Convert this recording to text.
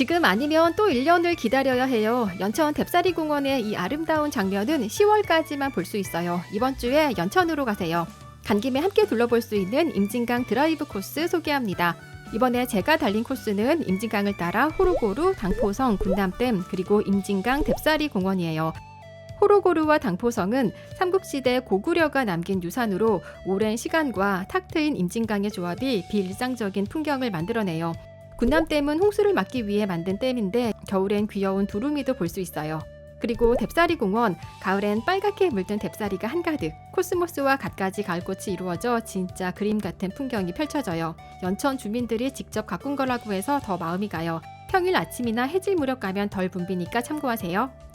지금 아니면 또 1년을 기다려야 해요. 연천 뎁사리 공원의 이 아름다운 장면은 10월까지만 볼 수 있어요. 이번 주에 연천으로 가세요. 간 김에 함께 둘러볼 수 있는 임진강 드라이브 코스 소개합니다. 이번에 제가 달린 코스는 임진강을 따라 호로고루, 당포성, 군남댐 그리고 임진강 뎁사리 공원이에요. 호로고루와 당포성은 삼국시대 고구려가 남긴 유산으로 오랜 시간과 탁 트인 임진강의 조합이 비일상적인 풍경을 만들어내요. 군남댐은 홍수를 막기 위해 만든 댐인데 겨울엔 귀여운 두루미도 볼 수 있어요. 그리고 뎁사리 공원, 가을엔 빨갛게 물든 뎁사리가 한가득, 코스모스와 갖가지 가을꽃이 이루어져 진짜 그림 같은 풍경이 펼쳐져요. 연천 주민들이 직접 가꾼 거라고 해서 더 마음이 가요. 평일 아침이나 해질 무렵 가면 덜 붐비니까 참고하세요.